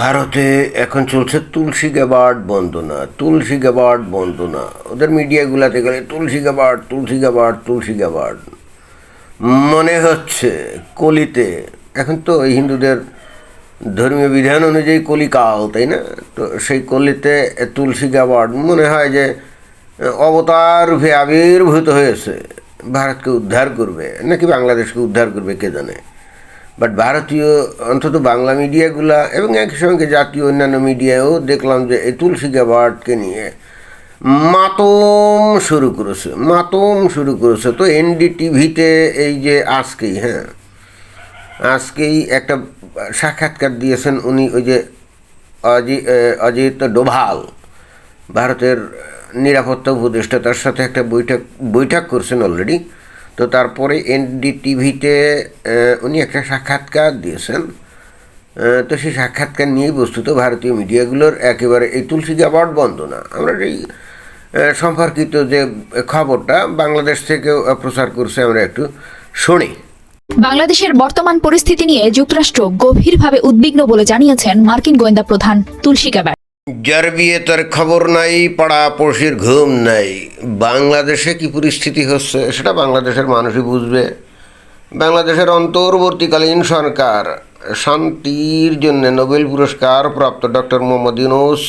ভারতে এখন চলছে তুলসী গ্যাবার্ড বন্দনা, তুলসী গ্যাবার্ড বন্দনা। ওদের মিডিয়াগুলাতে গেলে Tulsi Gabbard Tulsi Gabbard Tulsi Gabbard মনে হচ্ছে কলিতে, এখন তো হিন্দুদের ধর্মীয় বিধান অনুযায়ী কলিকাল তাই না? তো সেই কলিতে তুলসী গ্যাবার্ড মনে হয় যে অবতার রূপে আবির্ভূত হয়েছে। ভারতকে উদ্ধার করবে, নাকি বাংলাদেশকে উদ্ধার করবে, কে জানে? বাট ভারতীয়, অন্তত বাংলা মিডিয়াগুলা এবং একই সঙ্গে জাতীয় অন্যান্য মিডিয়াও দেখলাম যে এই তুলসী গ্যাবার্ডকে নিয়ে মাতম শুরু করেছে, মাতম শুরু করেছে। তো এনডিটিভিতে এই যে আজকেই হ্যাঁ আজকেই একটা সাক্ষাৎকার দিয়েছেন উনি ওই যে অজি- অজিত ডোভাল, ভারতের নিরাপত্তা উপদেষ্টা, তার সাথে একটা বৈঠক বৈঠক করছেন অলরেডি। তো তারপরে এনডিটিভিতে উনি একটা সাক্ষাৎকার দিয়েছেন। তো সেই সাক্ষাৎকার নিয়েই বস্তুত ভারতীয় মিডিয়াগুলোর একেবারে এই তুলসী গ্যাবার্ড বন্ধ না আমরা এই সম্পর্কিত যে খবরটা বাংলাদেশ আহ, প্রচার করছে আমরা একটু শুনি। বাংলাদেশের বর্তমান পরিস্থিতি নিয়ে যুক্তরাষ্ট্র গভীরভাবে উদ্বিগ্ন বলে জানিয়েছেন মার্কিন গোয়েন্দা প্রধান তুলসী গ্যাবার্ড যার বিয়ে তার খবর নাই পাড়া পড়শির ঘুম নাই। বাংলাদেশে কি পরিস্থিতি হচ্ছে সেটা বাংলাদেশের মানুষই বুঝবে। বাংলাদেশের অন্তর্বর্তীকালীন সরকার শান্তির জন্য নোবেল পুরস্কার প্রাপ্ত ডক্টর মোহাম্মদ ইউনুস,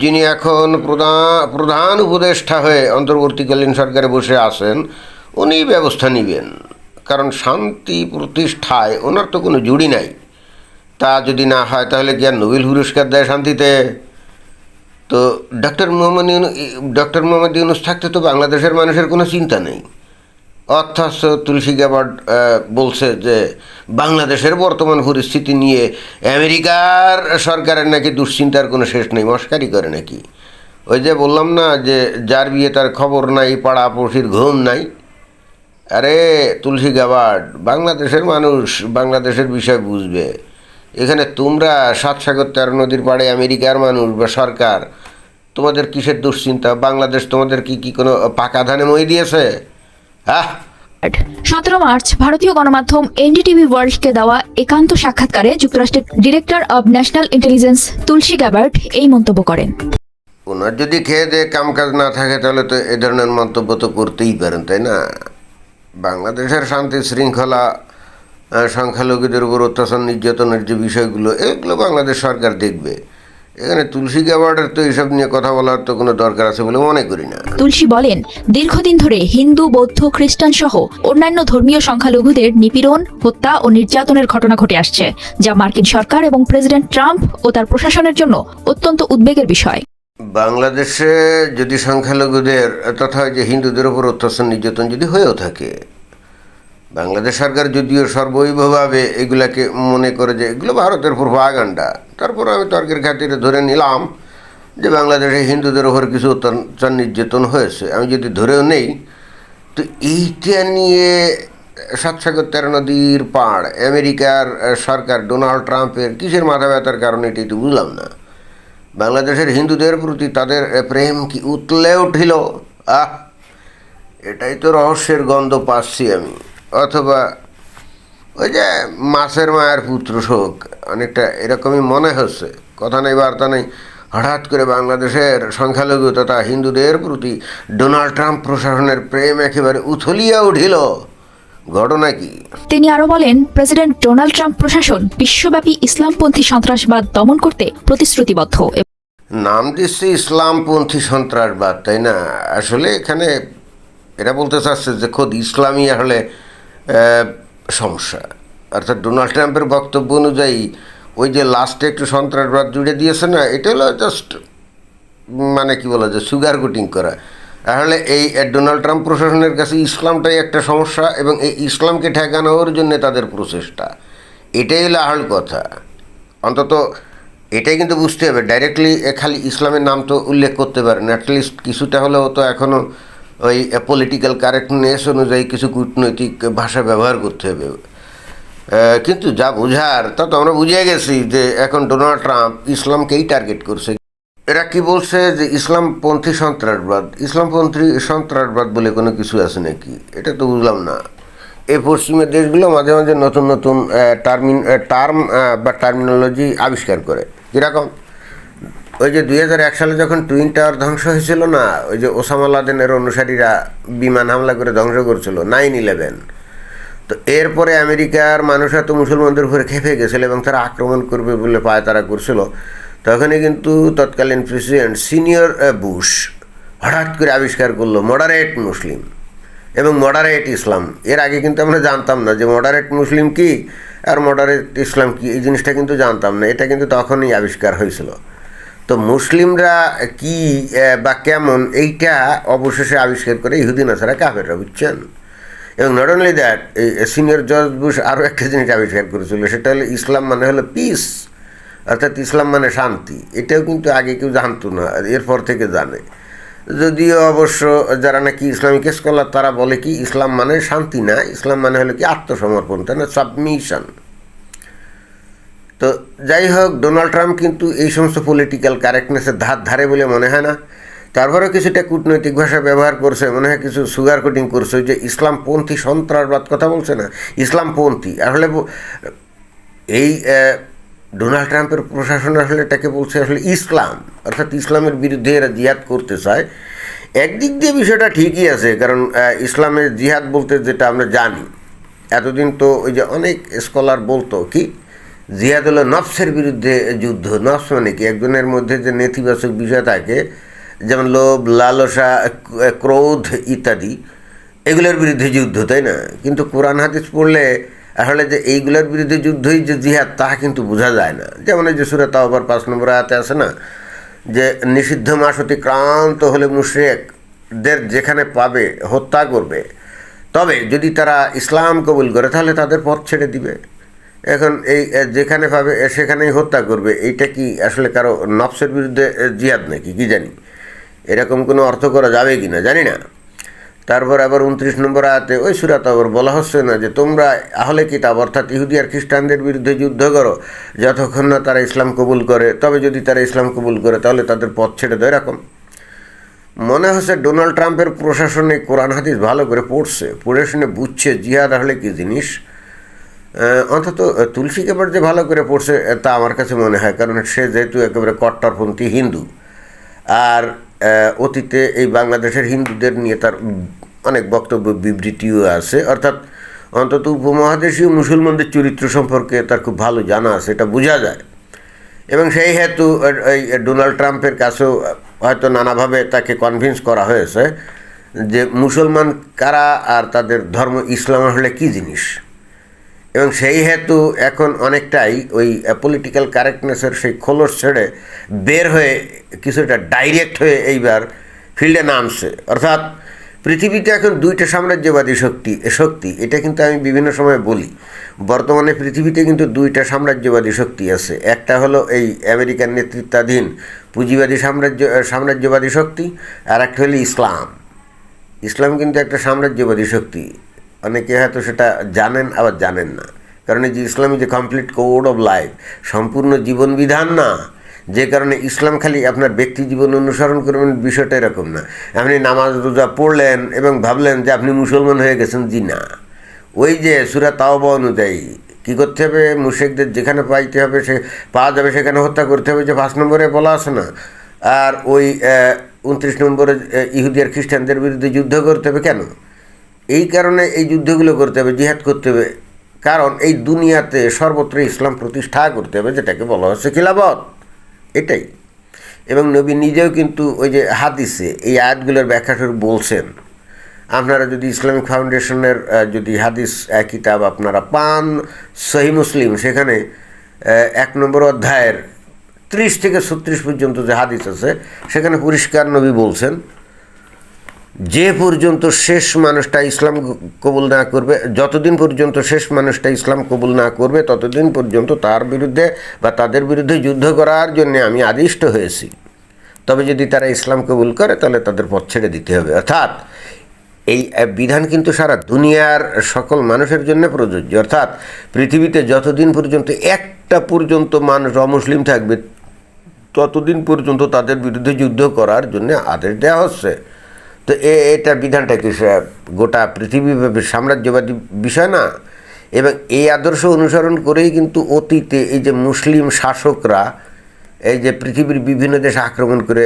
যিনি এখন প্রধান প্রধান উপদেষ্টা হয়ে অন্তর্বর্তীকালীন সরকারে বসে আছেন, উনি ব্যবস্থা নেবেন। কারণ শান্তি প্রতিষ্ঠায় ওনার তো কোনো জুড়ি নাই। তা যদি না হয় তাহলে কি আর নোবেল পুরস্কার দেয় শান্তিতে? তো ডক্টর মোহাম্মদ ইউনু ডক্টর মোহাম্মদ ইউনুস থাকতে তো বাংলাদেশের মানুষের কোনো চিন্তা নেই। অর্থাৎ তুলসী গ্যাবার্ড বলছে যে বাংলাদেশের বর্তমান পরিস্থিতি নিয়ে আমেরিকার সরকারের নাকি দুশ্চিন্তার কোনো শেষ নেই, মস্কারি করে নাকি। ওই যে বললাম না যে যার বিয়ে তার খবর নাই, পাড়া পড়শির ঘুম নাই। আরে তুলসী গাবার্ড বাংলাদেশের মানুষ বাংলাদেশের বিষয় বুঝবে। এখানে তোমরা সাত সাগর তেরো নদীর পাড়ে আমেরিকার মানুষ বা সরকার তোমাদের কিসের দুশ্চিন্তা? বাংলাদেশ তোমাদের কি কি কোনো পাকা ধানে মই দিয়েছে? হ্যাঁ সতেরো মার্চ ভারতীয় গণমাধ্যম এনডিটিভি ওয়ার্ল্ডকে দেওয়া একান্ত সাক্ষাৎকারে যুক্তরাষ্ট্রের director of national intelligence Tulsi Gabbard এই মন্তব্য করেন। ওনার যদি খেয়ে দিয়ে কামকাজ না থাকে তাহলে তো এ ধরনের মন্তব্য তো করতেই পারেন তাই না? বাংলাদেশের শান্তি শৃঙ্খলা আহ, সংখ্যালঘুদের উপর অত্যাচার নির্যাতনের যে বিষয়গুলো এগুলো বাংলাদেশ সরকার দেখবে। এখানে তুলসী গ্যাবার্ডের তো এইসব নিয়ে কথা বলার তো কোনো দরকার আছে বলে মনে করি না। তুলসী বলেন দীর্ঘদিন ধরে হিন্দু বৌদ্ধ খ্রিস্টান সহ অন্যান্য ধর্মীয় সংখ্যালঘুদের নিপীড়ন হত্যা ও নির্যাতনের ঘটনা ঘটে আসছে যা মার্কিন সরকার এবং প্রেসিডেন্ট ট্রাম্প ও তার প্রশাসনের জন্য অত্যন্ত উদ্বেগের বিষয়। বাংলাদেশে যদি সংখ্যালঘুদের তথা যে হিন্দুদের উপর অত্যাচার নির্যাতন যদি হয়েও থাকে বাংলাদেশ সরকার যদিও সর্বৈবভাবে এগুলাকে মনে করে যে এগুলো ভারতের পূর্বাগান্ডা তারপর আমি তর্কের খাতিরে ধরে নিলাম যে বাংলাদেশে হিন্দুদের ওপর কিছু অত্যাচার নির্যাতন হয়েছে। আমি যদি ধরেও নেই, তো এইটা নিয়ে সাতসাগর তেরো নদীর পাড়, আমেরিকার সরকার ডোনাল্ড ট্রাম্পের কিসের মাথা ব্যথার কারণে এটি তো বুঝলাম না। বাংলাদেশের হিন্দুদের প্রতি তাদের প্রেম কি উতলে উঠিল? আহ! এটাই তো রহস্যের গন্ধ পাচ্ছি আমি। অথবা ওই যে মাছের মায়ের পুত্র শোক অনেকটা এরকমই মনে হচ্ছে। কথা নেই বার্তা নেই। হঠাৎ করে বাংলাদেশের সংখ্যালঘু তথা হিন্দুদের প্রতি ডোনাল্ড ট্রাম্প প্রশাসনের প্রেম একেবারে উথলিয়া উঠিল। ঘটনা কি? তিনি আরও বলেন প্রেসিডেন্ট ডোনাল্ড ট্রাম্প প্রশাসন বিশ্বব্যাপী ইসলামপন্থী সন্ত্রাসবাদ দমন করতে প্রতিশ্রুতিবদ্ধ। নাম দিচ্ছে ইসলামপন্থী সন্ত্রাসবাদ তাই না? আসলে এখানে এটা বলতে চাচ্ছে যে খোদ ইসলামী আসলে সমস্যা। অর্থাৎ ডোনাল্ড ট্রাম্পের বক্তব্য অনুযায়ী, ওই যে লাস্টে একটু সন্ত্রাসবাদ জুড়ে দিয়েছে না, এটা হলো জাস্ট মানে কি বলা যায় সুগার কোটিং করা। তাহলে এই ডোনাল্ড ট্রাম্প প্রশাসনের কাছে ইসলামটাই একটা সমস্যা এবং এই ইসলামকে ঠেকানোর জন্য তাদের প্রচেষ্টা। এটাই হলো আসল কথা। অন্তত এটাই কিন্তু বুঝতে হবে। ডাইরেক্টলি খালি ইসলামের নাম তো উল্লেখ করতে পারেন। অ্যাটলিস্ট কিছুটা হলেও তো এখনও ওই পলিটিক্যাল কারেক্টনেস অনুযায়ী কিছু কূটনৈতিক ভাষা ব্যবহার করতে হবে। কিন্তু যা বোঝার, তা তো আমরা বুঝে গেছি যে এখন ডোনাল্ড ট্রাম্প ইসলামকেই টার্গেট করছে। এরা কি বলছে যে ইসলামপন্থী সন্ত্রাসবাদ? ইসলামপন্থী সন্ত্রাসবাদ বলে কোনো কিছু আছে নাকি? এটা তো বুঝলাম না। এই পশ্চিমের দেশগুলো মাঝে মাঝে নতুন নতুন টার্মিন টার্ম বা টার্মিনোলজি আবিষ্কার করে। কীরকম? ওই যে দুই হাজার এক সালে যখন টুইন টাওয়ার ধ্বংস হয়েছিল না, ওই যে ওসামা লাদেনের অনুসারীরা বিমান হামলা করে ধ্বংস করছিল, নাইন ইলেভেন। তো এরপরে আমেরিকার মানুষরা তো মুসলমানদের উপরে খেপে গেছিল এবং তারা আক্রমণ করবে বলে পায় তারা করছিল তখনই কিন্তু তৎকালীন প্রেসিডেন্ট সিনিয়র বুশ হঠাৎ করে আবিষ্কার করল মডারেট মুসলিম এবং মডারেট ইসলাম। এর আগে কিন্তু আমরা জানতাম না যে মডারেট মুসলিম কি আর মডারেট ইসলাম কি, এই জিনিসটা কিন্তু জানতাম না। এটা কিন্তু তখনই আবিষ্কার হয়েছিল। তো মুসলিমরা কি বা কেমন, এইটা অবশেষে আবিষ্কার করে ইহুদিন নাসারা কাফেররা, বুঝছেন? এবং নট অনলি দ্যাট এই সিনিয়র জর্জ বুশ আরও একটা জিনিস আবিষ্কার করেছিল, সেটা হলো ইসলাম মানে হলো পিস অর্থাৎ ইসলাম মানে শান্তি। এটাও কিন্তু আগে কেউ জানতো না, এরপর থেকে জানে। যদিও অবশ্য যারা নাকি ইসলামিক স্কলার তারা বলে কি, ইসলাম মানে শান্তি না, ইসলাম মানে হলো কি আত্মসমর্পণ, তাই না? সাবমিশন তো যাই হোক ডোনাল্ড ট্রাম্প কিন্তু এই সমস্ত পলিটিক্যাল কারেক্টনেসের ধার ধারে বলে মনে হয় না। তারপরেও কিছুটা কূটনৈতিক ভাষা ব্যবহার করছে, মনে হয় কিছু সুগার কোটিং করছে। যে ইসলামপন্থী সন্ত্রাসবাদ কথা বলছে না? ইসলামপন্থী। আসলে এই ডোনাল্ড ট্রাম্পের প্রশাসন আসলে এটাকে বলছে আসলে ইসলাম। অর্থাৎ ইসলামের বিরুদ্ধে এরা জিহাদ করতে চায়। একদিক দিয়ে বিষয়টা ঠিকই আছে, কারণ ইসলামের জিহাদ বলতে যেটা আমরা জানি। এতদিন তো ওই যে অনেক স্কলার বলতো, কি? জিহাদ হলো নফসের বিরুদ্ধে যুদ্ধ, নফস মানে কি? একজনের মধ্যে যে নেতিবাচক বিষয় থাকে, যেমন লোভ, লালসা, ক্রোধ ইত্যাদি, এগুলোর বিরুদ্ধে যুদ্ধ, তাই না? কিন্তু কোরআন হাদিস পড়লে আসলে যে এইগুলোর বিরুদ্ধে যুদ্ধই যে জিহাদ তাহা কিন্তু বোঝা যায় না। যেমন এই যে সুরে তাওবার পাঁচ নম্বর হাতে আছে না, যে নিষিদ্ধ মাস অতিক্রান্ত হলে মুশরেকদের যেখানে পাবে, হত্যা করবে। তবে যদি তারা ইসলাম কবুল করে, তাহলে তাদের পথ ছেড়ে দিবে। এখন এই যেখানে পাবে সেখানেই হত্যা করবে। এইটা কি আসলে কারও নফসের বিরুদ্ধে জিহাদ নাকি? কি জানি। এরকম কোনো অর্থ করা যাবে কি না জানি না। তারপর আবার উনত্রিশ নম্বর আয়াতে ওই সুরাত আবার বলা হচ্ছে না যে, তোমরা আহলে কিতাব, অর্থাৎ ইহুদি আর খ্রিস্টানদের বিরুদ্ধে যুদ্ধ করো। যতক্ষণ না তারা ইসলাম কবুল করে, তবে যদি তারা ইসলাম কবুল করে, তাহলে তাদের পথ ছেড়ে দেয় এরকম। মনে হচ্ছে ডোনাল্ড ট্রাম্পের প্রশাসনে কোরআন হাদিস ভালো করে পড়ছে। পড়ে শুনে বুঝছে জিহাদ আসলে কী জিনিস। অন্তত তুলসী কেবার যে ভালো করে পড়ছে তা আমার কাছে মনে হয়, কারণ সে যেহেতু একেবারে কট্টরপন্থী হিন্দু, আর অতীতে এই বাংলাদেশের হিন্দুদের নিয়ে তার অনেক বক্তব্য, বিবৃতিও আছে, অর্থাৎ অন্তত উপমহাদেশীয় মুসলমানদের চরিত্র সম্পর্কে তার খুব ভালো জানা আছে, এটা বোঝা যায়। এবং সেই হেতু এই ডোনাল্ড ট্রাম্পের কাছেও হয়তো নানাভাবে তাকে কনভিন্স করা হয়েছে যে মুসলমান কারা আর তাদের ধর্ম ইসলাম হলে কী জিনিস? এবং সেই হেতু এখন অনেকটাই ওই পলিটিক্যাল কারেক্টনেসের সেই খোলস ছেড়ে বের হয়ে কিছুটা ডাইরেক্ট হয়ে এইবার ফিল্ডে নামছে। অর্থাৎ পৃথিবীতে এখন দুইটা সাম্রাজ্যবাদী শক্তি শক্তি, এটা কিন্তু আমি বিভিন্ন সময় বলি। বর্তমানে পৃথিবীতে কিন্তু দুইটা সাম্রাজ্যবাদী শক্তি আছে। একটা হলো এই আমেরিকান নেতৃত্বাধীন পুঁজিবাদী সাম্রাজ্য, সাম্রাজ্যবাদী শক্তি আর একটা হলো ইসলাম। ইসলাম কিন্তু একটা সাম্রাজ্যবাদী শক্তি। অনেকে হয়তো সেটা জানেন, আবার জানেন না। কারণ এই যে ইসলামী যে কমপ্লিট কোড অফ লাইফ সম্পূর্ণ জীবন বিধান না, যে কারণে ইসলাম খালি আপনার ব্যক্তি জীবন অনুসরণ করবেন, বিষয়টা এরকম না। আপনি নামাজ, রোজা পড়লেন এবং ভাবলেন যে আপনি মুসলমান হয়ে গেছেন, জি না। ওই যে সুরা তাওবা অনুযায়ী কী করতে হবে? মুশেকদের যেখানে পাইতে হবে, সে পাওয়া যাবে, সেখানে হত্যা করতে হবে, যে পাঁচ নম্বরে বলা আছে না। আর ওই উনত্রিশ নম্বরে ইহুদি আর খ্রিস্টানদের বিরুদ্ধে যুদ্ধ করতে হবে, কেন? এই কারণে এই যুদ্ধগুলো করতে হবে, জিহাদ করতে হবে। কারণ এই দুনিয়াতে সর্বত্র ইসলাম প্রতিষ্ঠা করতে হবে, যেটাকে বলা হচ্ছে খিলাফত। এটাই। এবং নবী নিজেও কিন্তু ওই যে হাদিসে এই আয়াতগুলোর ব্যাখ্যা বলছেন। আপনারা যদি ইসলামিক ফাউন্ডেশনের যদি হাদিস কিতাব আপনারা পান, সহি মুসলিম, সেখানে এক নম্বর অধ্যায়ের ত্রিশ থেকে ছত্রিশ পর্যন্ত যে হাদিস আছে, সেখানে পরিষ্কার নবী বলছেন যে পর্যন্ত শেষ মানুষটা ইসলাম কবুল না করবে, যতদিন পর্যন্ত শেষ মানুষটা ইসলাম কবুল না করবে, ততদিন পর্যন্ত তার বিরুদ্ধে বা তাদের বিরুদ্ধে যুদ্ধ করার জন্য আমি আদিষ্ট হয়েছি। তবে যদি তারা ইসলাম কবুল করে, তাহলে তাদের পথ ছেড়ে দিতে হবে। অর্থাৎ এই বিধান কিন্তু সারা দুনিয়ার সকল মানুষের জন্য প্রযোজ্য। অর্থাৎ পৃথিবীতে যতদিন পর্যন্ত একটা পর্যন্ত মানুষ অমুসলিম থাকবে, ততদিন পর্যন্ত তাদের বিরুদ্ধে যুদ্ধ করার জন্য আদেশ দেওয়া হচ্ছে। তো এ, এটা বিধানটা কি গোটা পৃথিবীব্যাপী সাম্রাজ্যবাদী বিষয় না? এবং এই আদর্শ অনুসরণ করেই কিন্তু অতীতে এই যে মুসলিম শাসকরা এই যে পৃথিবীর বিভিন্ন দেশে আক্রমণ করে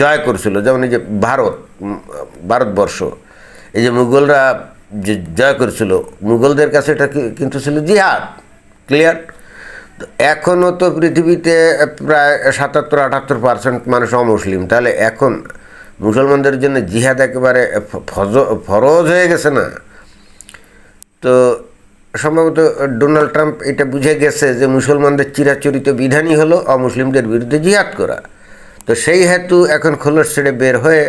জয় করছিল, যেমন এই যে ভারত ভারতবর্ষ, এই যে মুঘলরা যে জয় করেছিল, মুঘলদের কাছে এটা কিন্তু ছিল জিহাদ, ক্লিয়ার? এখনও তো পৃথিবীতে প্রায় সাতাত্তর আটাত্তর পার্সেন্ট মানুষ অমুসলিম, তাহলে এখন মুসলমানদের জন্য জিহাদ একেবারে ফরজ হয়ে গেছে না? তো সম্ভবত ডোনাল্ড ট্রাম্প এটা বুঝে গেছে যে মুসলমানদের চিরাচরিত বিধানই হলো অমুসলিমদের বিরুদ্ধে জিহাদ করা। তো সেই হেতু এখন খোলস ছেড়ে বের হয়ে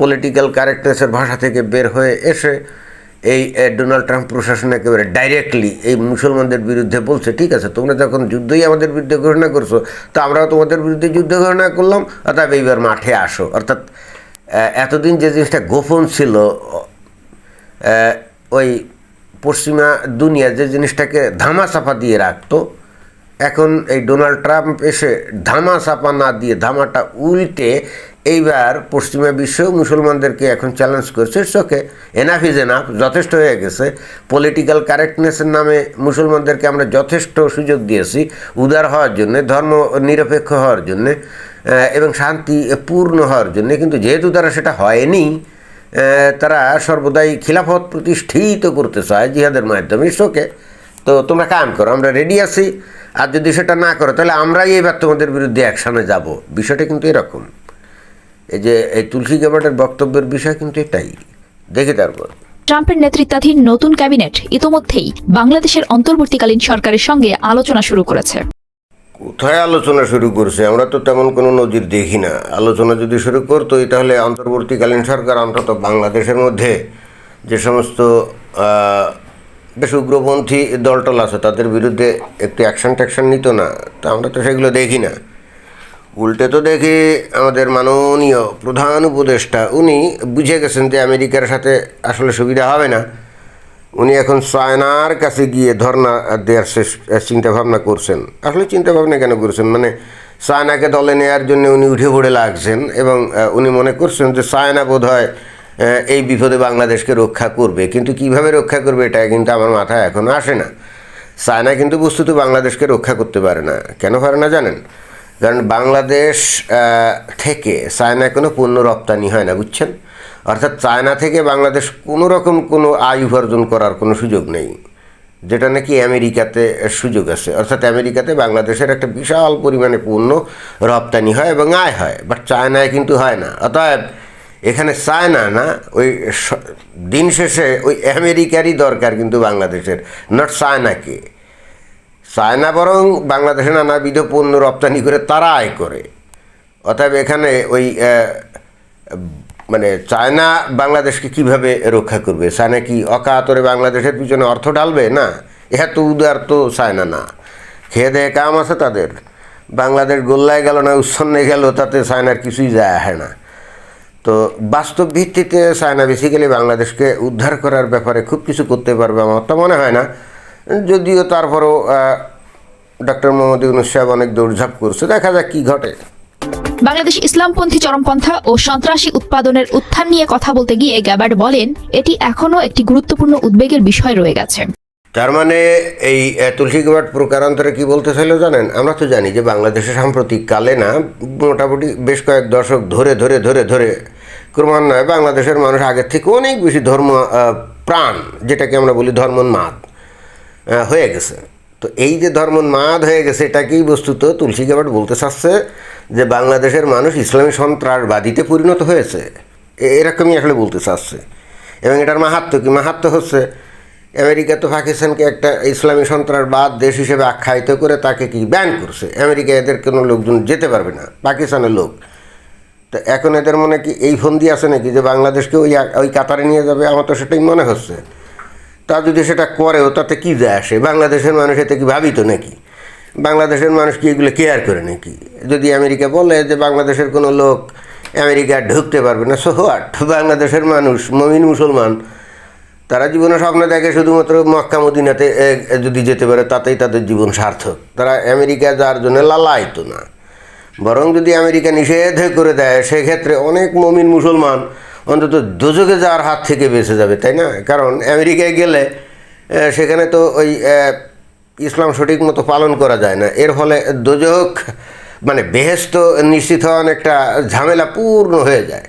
পলিটিক্যাল কারেক্টনেসের ভাষা থেকে বের হয়ে এসে এই ডোনাল্ড ট্রাম্প প্রশাসন একেবারে ডাইরেক্টলি এই মুসলমানদের বিরুদ্ধে বলছে, ঠিক আছে, তোমরা যখন যুদ্ধই আমাদের বিরুদ্ধে ঘোষণা করছ, তো আমরাও তোমাদের বিরুদ্ধে যুদ্ধ ঘোষণা করলাম অর্থাৎ এইবার মাঠে আসো। অর্থাৎ এতদিন যে জিনিসটা গোপন ছিল ওই পশ্চিমা দুনিয়া যে জিনিসটাকে ধামা চাপা দিয়ে রাখতো, এখন এই ডোনাল্ড ট্রাম্প এসে ধামা চাপা না দিয়ে ধামাটা উল্টে এইবার পশ্চিমা বিশ্ব মুসলমানদেরকে এখন চ্যালেঞ্জ করছে। চোখে এনাফ ইজ এনাফ যথেষ্ট হয়ে গেছে। পলিটিক্যাল কারেক্টনেসের নামে মুসলমানদেরকে আমরা যথেষ্ট সুযোগ দিয়েছি উদার হওয়ার জন্যে, ধর্ম নিরপেক্ষ হওয়ার জন্যে। এবং শান্তি পূর্ণ হওয়ার জন্যে। কিন্তু যেহেতু তারা সেটা হয়নি তারা সর্বদাই খিলাফত প্রতিষ্ঠিত করতে চায় জিহাদের মাধ্যমে। শোকে তো তোমরা কাম করো, আমরা রেডি আছি। আর যদি সেটা না করো, তাহলে আমরাই এবার তোমাদের বিরুদ্ধে অ্যাকশানে যাব। বিষয়টা কিন্তু এরকম। এই যে, এই তুলসী গ্যাবার্ডের বক্তব্যের বিষয় কিন্তু এটাই। দেখি তারপর। ট্রাম্পের নেতৃত্বাধীন নতুন ক্যাবিনেট ইতোমধ্যেই বাংলাদেশের অন্তর্বর্তীকালীন সরকারের সঙ্গে আলোচনা শুরু করেছে। কোথায় আলোচনা শুরু করছে? আমরা তো তেমন কোনো নজির দেখি না। আলোচনা যদি শুরু করতো তাহলে অন্তর্বর্তীকালীন সরকার, অন্তত বাংলাদেশের মধ্যে যে সমস্ত বেশ উগ্রপন্থী দলটল আছে, তাদের বিরুদ্ধে একটু অ্যাকশন ট্যাকশন নিত না। তা আমরা তো সেগুলো দেখি না। উল্টে তো দেখি আমাদের মাননীয় প্রধান উপদেষ্টা, উনি বুঝে গেছেন যে আমেরিকার সাথে আসলে সুবিধা হবে না। উনি এখন চায়নার কাছে গিয়ে ধর্না দেওয়ার শেষ- চিন্তা ভাবনা করছেন। আসলে চিন্তাভাবনা কেন করছেন? মানে চায়নাকে দলে নেওয়ার জন্য উনি উঠে পড়ে লাগছেন এবং উনি মনে করছেন যে চায়না বোধ হয় এই বিপদে বাংলাদেশকে রক্ষা করবে। কিন্তু কীভাবে রক্ষা করবে এটা কিন্তু আমার মাথায় এখনও আসে না। চায়না কিন্তু বস্তুত বাংলাদেশকে রক্ষা করতে পারে না। কেন পারে না জানেন? কারণ বাংলাদেশ থেকে চায়নায় কোনো পণ্য রপ্তানি হয় না, বুঝছেন? অর্থাৎ চায়না থেকে বাংলাদেশ কোনো রকম কোনো আয় উপার্জন করার কোনো সুযোগ নেই, যেটা নাকি আমেরিকাতে সুযোগ আছে। অর্থাৎ আমেরিকাতে বাংলাদেশের একটা বিশাল পরিমাণে পণ্য রপ্তানি হয় এবং আয় হয় বাট চায়নায় কিন্তু হয় না। অতএব এখানে চায়না না, ওই দিন শেষে ওই আমেরিকারই দরকার কিন্তু বাংলাদেশের নট চায়নাকে। চায়না বরং বাংলাদেশে নানাবিধ পণ্য রপ্তানি করে তারা আয় করে। অতএব এখানে ওই মানে চায়না বাংলাদেশকে কীভাবে রক্ষা করবে? চায়না কি অকাতরে বাংলাদেশের পিছনে অর্থ ঢালবে? না ইহা তো উদার তো চায়না না। খেয়ে দেয়ে কাম আছে তাদের। বাংলাদেশ গোল্লায় গেল না, উচ্ছন্নে গেল, তাতে চায়নার কিছুই যায় আসে না। তো বাস্তব ভিত্তিতে চায়না বেসিক্যালি বাংলাদেশকে উদ্ধার করার ব্যাপারে খুব কিছু করতে পারবে আমার তো মনে হয় না। যদিও তারপরও ডক্টর মোহাম্মদ ইউনুস সাহেব অনেক দৌড়ঝাঁপ করছে, দেখা যাক কী ঘটে। বাংলাদেশ ইসলামপন্থী চরমপন্থা ও সন্ত্রাসী উৎপাদনের উত্থান নিয়ে কথা বলতে গিয়ে গ্যাবার্ড বলেন, এটি এখনও একটি গুরুত্বপূর্ণ উদ্বেগের বিষয় রয়ে গেছে। তার মানে এই তুলসী গেবাট প্রকারান্তরে কি বলতে চাইলো জানেন? আমরা তো জানি যে বাংলাদেশে সাম্প্রতিক কালে না, মোটামুটি বেশ কয়েক দশক ধরে ধরে ধরে ধরে ক্রমান্বয়ে বাংলাদেশের মানুষ আগের থেকে অনেক বেশি ধর্ম প্রাণ, যেটাকে আমরা বলি ধর্মোন্মাদ হয়ে গেছে। তো এই যে ধর্মোন্মাদ হয়ে গেছে, এটাকেই বস্তুত তুলসী গেবাট বলতে চাচ্ছে যে বাংলাদেশের মানুষ ইসলামী সন্ত্রাসবাদীতে পরিণত হয়েছে। এরকমই আসলে বলতে চাচ্ছে। এবং এটার মাহাত্ম কি? মাহাত্ম হচ্ছে আমেরিকা তো পাকিস্তানকে একটা ইসলামী সন্ত্রাসবাদ দেশ হিসেবে আখ্যায়িত করে তাকে কি ব্যান করছে? আমেরিকা এদের কোনো লোকজন যেতে পারবে না, পাকিস্তানের লোক। তো এখন এদের মনে কি এই ফন্দি আছে নাকি যে বাংলাদেশকে ওই ওই কাতারে নিয়ে যাবে? আমার তো সেটাই মনে হচ্ছে। তা যদি সেটা করেও, তাতে কী যায় আসে? বাংলাদেশের মানুষ এতে কি ভাবিত নাকি? বাংলাদেশের মানুষ কি এগুলো কেয়ার করে নাকি? যদি আমেরিকা বলে যে বাংলাদেশের কোনো লোক আমেরিকা ঢুকতে পারবে না সো বাংলাদেশের মানুষ, মমিন মুসলমান, তারা জীবনে স্বপ্ন দেখে শুধুমাত্র মক্কা, মদিনাতে যদি যেতে পারে, তাতেই তাদের জীবন সার্থক। তারা আমেরিকা যাওয়ার জন্য লালায়তো না। বরং যদি আমেরিকা নিষেধ করে দেয়, সেক্ষেত্রে অনেক মমিন মুসলমান অন্তত দুযোগে যাওয়ার হাত থেকে বেঁচে যাবে, তাই না? কারণ আমেরিকায় গেলে সেখানে তো ওই ইসলাম সঠিক মতো পালন করা যায় না। এর ফলে দোজক মানে বেহেস্ত নিশ্চিত হওয়া অনেকটা ঝামেলা পূর্ণ হয়ে যায়।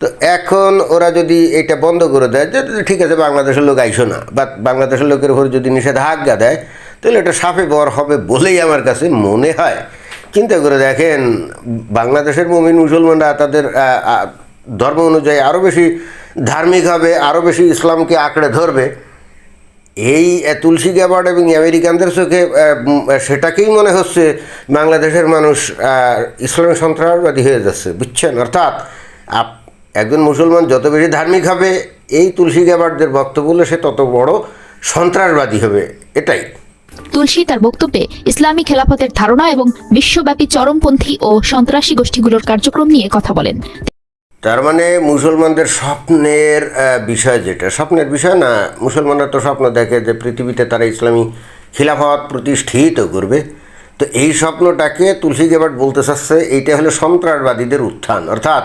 তো এখন ওরা যদি এটা বন্ধ করে দেয়, যে ঠিক আছে, বাংলাদেশের লোক আইসো না বা বাংলাদেশের লোকের উপর যদি নিষেধাজ্ঞা দেয়, তাহলে এটা সাপে বর হবে বলেই আমার কাছে মনে হয়। চিন্তা করে দেখেন, বাংলাদেশের মমিন মুসলমানরা তাদের ধর্ম অনুযায়ী আরও বেশি ধার্মিক হবে আরও বেশি ইসলামকে আঁকড়ে ধরবে। এই তুলসী গ্যাবার্ড এবং আমেরিকানদের চোখে সেটাকেই মনে হচ্ছে বাংলাদেশের মানুষ ইসলামী সন্ত্রাসবাদী হয়ে যাচ্ছে, বুঝছেন? অর্থাৎ আপ, একজন মুসলমান যত বেশি ধার্মিক হবে, এই তুলসী গ্যাবার্ডদের বক্তব্য সে তত বড় সন্ত্রাসবাদী হবে, এটাই। তুলসী তার বক্তব্যে ইসলামী খেলাফতের ধারণা এবং বিশ্বব্যাপী চরমপন্থী ও সন্ত্রাসী গোষ্ঠীগুলোর কার্যক্রম নিয়ে কথা বলেন। তার মানে মুসলমানদের স্বপ্নের বিষয় যেটা। স্বপ্নের বিষয় না, মুসলমানরা তো স্বপ্ন দেখে যে পৃথিবীতে তারা ইসলামী খিলাফত প্রতিষ্ঠিত করবে। তো এই স্বপ্নটাকে তুলসী গেবাট বলতে চাচ্ছে, এইটা হলো সন্ত্রাসবাদীদের উত্থান। অর্থাৎ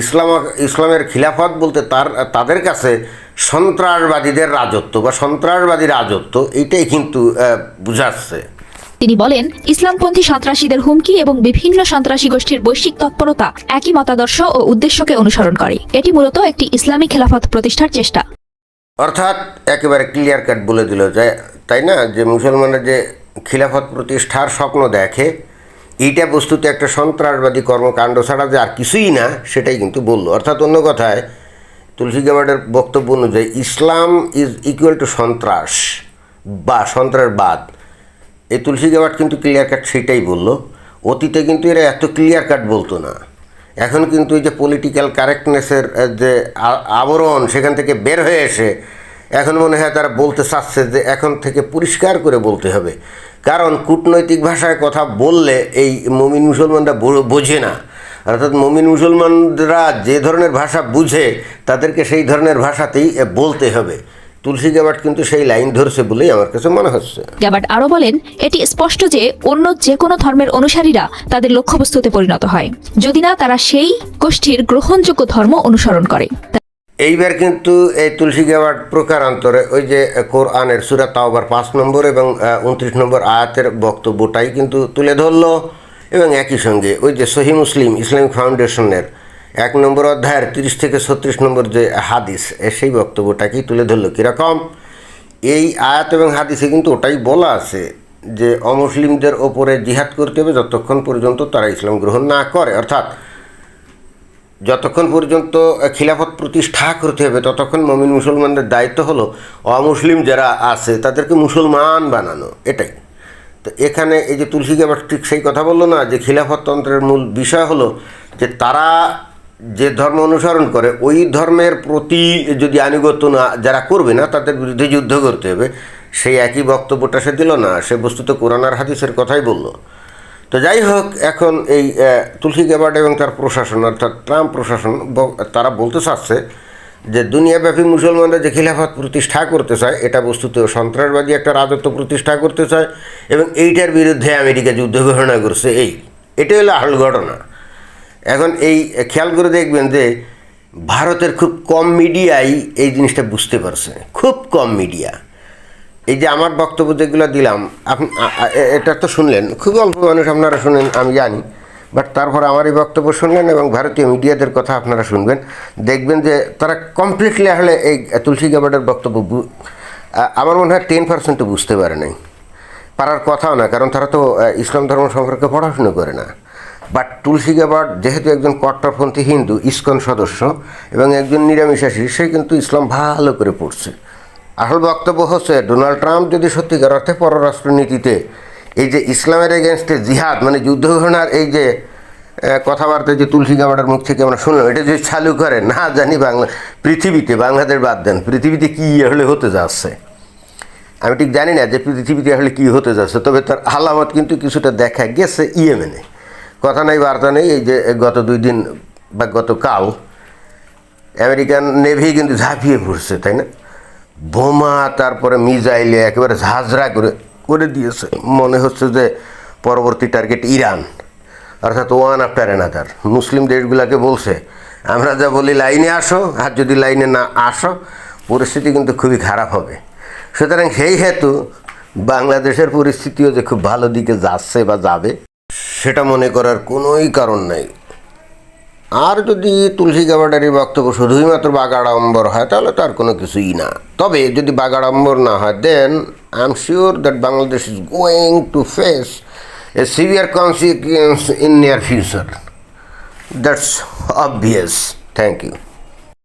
ইসলাম, ইসলামের খিলাফত বলতে তার, তাদের কাছে সন্ত্রাসবাদীদের রাজত্ব বা সন্ত্রাসবাদী রাজত্ব, এইটাই কিন্তু বুঝাচ্ছে। তিনি বলেন, ইসলামপন্থী সন্ত্রাসীদের হুমকি এবং বিভিন্ন সন্ত্রাসী গোষ্ঠীর বৈশ্বিক তৎপরতা একই মতাদর্শ ও উদ্দেশ্যকে অনুসরণ করে। এটি মূলত একটি ইসলামী খেলাফত প্রতিষ্ঠার চেষ্টা। অর্থাৎ একেবারে ক্লিয়ার কাট বলে দিল যে, তাই না? যে মুসলমানরা যে খিলাফত প্রতিষ্ঠার স্বপ্ন দেখে, এইটা বস্তুতে একটা সন্ত্রাসবাদী কর্মকাণ্ড ছাড়া যে আর কিছুই না, সেটাই কিন্তু বলল। অর্থাৎ অন্য কথায় তুলসী গাবার্ডের বক্তব্য অনুযায়ী ইসলাম ইজ ইকুয়াল টু সন্ত্রাস বা সন্ত্রাসবাদ। এই তুলসী গাবাট কিন্তু ক্লিয়ার কাট সেটাই বলল। অতীতে কিন্তু এরা এত ক্লিয়ার কাট বলতো না। এখন কিন্তু এই যে পলিটিক্যাল কারেক্টনেসের যে আবরণ সেখান থেকে বের হয়ে এসে এখন মনে হয় তারা বলতে চাচ্ছে যে এখন থেকে পরিষ্কার করে বলতে হবে। কারণ কূটনৈতিক ভাষায় কথা বললে এই মমিন মুসলমানরা বোঝে না। অর্থাৎ মমিন মুসলমানরা যে ধরনের ভাষা বুঝে তাদেরকে সেই ধরনের ভাষাতেই বলতে হবে। তুলসী গাবাট কিন্তু সেই লাইন ধরছে বলেই আমার কাছে মনে হচ্ছে। গ্যাবার্ড আরও বলেন এটি স্পষ্ট যে অন্য যে কোনো ধর্মের অনুসারীরা তাদের লক্ষ্যবস্তুতে পরিণত হয়। যদি না তারা সেই গোষ্ঠীর গ্রহণযোগ্য ধর্ম অনুসরণ করে। এইবার কিন্তু এই তুলসী গাওয়ার প্রকারান্তরে ওই যে কোরআনের সুরা তাওবার পাঁচ নম্বর এবং উনত্রিশ নম্বর আয়াতের বক্তব্যটাই কিন্তু তুলে ধরলো এবং একই সঙ্গে ওই যে সহি মুসলিম ইসলামিক ফাউন্ডেশনের এক নম্বর অধ্যায়ের তিরিশ থেকে ছত্রিশ নম্বর যে হাদিস সেই বক্তব্যটাকেই তুলে ধরলো কীরকম? এই আয়াত এবং হাদিসে কিন্তু ওটাই বলা আছে যে অমুসলিমদের ওপরে জিহাদ করতে হবে যতক্ষণ পর্যন্ত তারা ইসলাম গ্রহণ না করে। অর্থাৎ যতক্ষণ পর্যন্ত খিলাফত প্রতিষ্ঠা করতে হবে, ততক্ষণ মমিন মুসলমানদের দায়িত্ব হলো অমুসলিম যারা আছে তাদেরকে মুসলমান বানানো, এটাই। তো এখানে এই যে তুলসী গাবার ঠিক সেই কথা বলল না, যে খিলাফততন্ত্রের মূল বিষয় হলো যে তারা যে ধর্ম অনুসরণ করে, ওই ধর্মের প্রতি যদি আনুগত্য না, যারা করবে না, তাদের বিরুদ্ধে যুদ্ধ করতে হবে। সেই একই বক্তব্যটা সে দিল না, সে বস্তুত কোরআন আর হাদিসের কথাই বলল। তো যাই হোক, এখন এই তুলসী গ্যাবার্ড এবং তার প্রশাসন, অর্থাৎ ট্রাম্প প্রশাসন তারা বলতে চাচ্ছে যে, দুনিয়াব্যাপী মুসলমানরা যে খিলাফত প্রতিষ্ঠা করতে চায়, এটা বস্তুত সন্ত্রাসবাদী একটা রাজত্ব প্রতিষ্ঠা করতে চায় এবং এইটার বিরুদ্ধে আমেরিকা যুদ্ধ ঘোষণা করছে। এই, এটাই হলো আসল ঘটনা। এখন এই খেয়াল করে দেখবেন যে ভারতের খুব কম মিডিয়াই এই জিনিসটা বুঝতে পারছে। খুব কম মিডিয়া। এই যে আমার বক্তব্য যেগুলো দিলাম আপনি এটা তো শুনলেন, খুব অল্প মানুষ আপনারা শুনেন, আমি জানি। বাট তারপর আমার এই বক্তব্য শুনলেন এবং ভারতীয় মিডিয়াদের কথা আপনারা শুনবেন। দেখবেন যে তারা কমপ্লিটলি আসলে এই তুলসী গাবার্ডের বক্তব্য আমার মনে হয় টেন পার্সেন্টও বুঝতে পারে নাই। পারার কথাও না, কারণ তারা তো ইসলাম ধর্ম সম্পর্কে পড়াশুনো করে না। বাট তুলসী গাবার্ড যেহেতু একজন কট্টরপন্থী হিন্দু, ইসকন সদস্য এবং একজন নিরামিষাসী সে কিন্তু ইসলাম ভালো করে পড়ছে। আসল বক্তব্য হচ্ছে, ডোনাল্ড ট্রাম্প যদি সত্যিকার অর্থে পররাষ্ট্রনীতিতে এই যে ইসলামের এগেনস্টে জিহাদ মানে যুদ্ধ ঘোষণার এই যে কথাবার্তা যে তুলসী গাবাটার মুখ থেকে আমরা শুনলাম, এটা যদি চালু করে, না জানি বাংলা, পৃথিবীতে, বাংলাদেশ বাদ দেন, পৃথিবীতে কী হলে হতে যাচ্ছে? আমি ঠিক জানি না যে পৃথিবীতে আসলে কী হতে যাচ্ছে, তবে তার আলামত কিন্তু কিছুটা দেখা গেছে ইয়েমেনে। কথা নেই, বার্তা নেই, এই যে গত দুই দিন বা গতকাল আমেরিকান নেভি কিন্তু ঝাঁপিয়ে পড়ছে, তাই না? বোমা, তারপরে মিজাইলে একেবারে ঝাঁঝরা করে করে দিয়েছে। মনে হচ্ছে যে পরবর্তী টার্গেট ইরান, অর্থাৎ ওয়ান আফটার এনাদার মুসলিম দেশগুলোকে বলছে, আমরা যা বলি লাইনে আসো, আর যদি লাইনে না আসো, পরিস্থিতি কিন্তু খুবই খারাপ হবে। সুতরাং সেই হেতু বাংলাদেশের পরিস্থিতিও যে খুব ভালো দিকে যাচ্ছে বা যাবে। সেটা মনে করার কোনোই কারণ নাই। আর যদি তুলসী গাবাডারির বক্তব্য শুধুই মাত্র বাগাড়ম্বর হয়, তাহলে তার কোনো কিছুই না। তবে যদি বাগাড়ম্বর না হয় then I am sure that Bangladesh is going to face a severe consequence in near future that's obvious thank you